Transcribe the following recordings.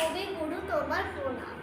কবি গুরু তোমার প্রণাম।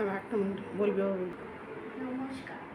প্রথম একটা বলবে নমস্কার।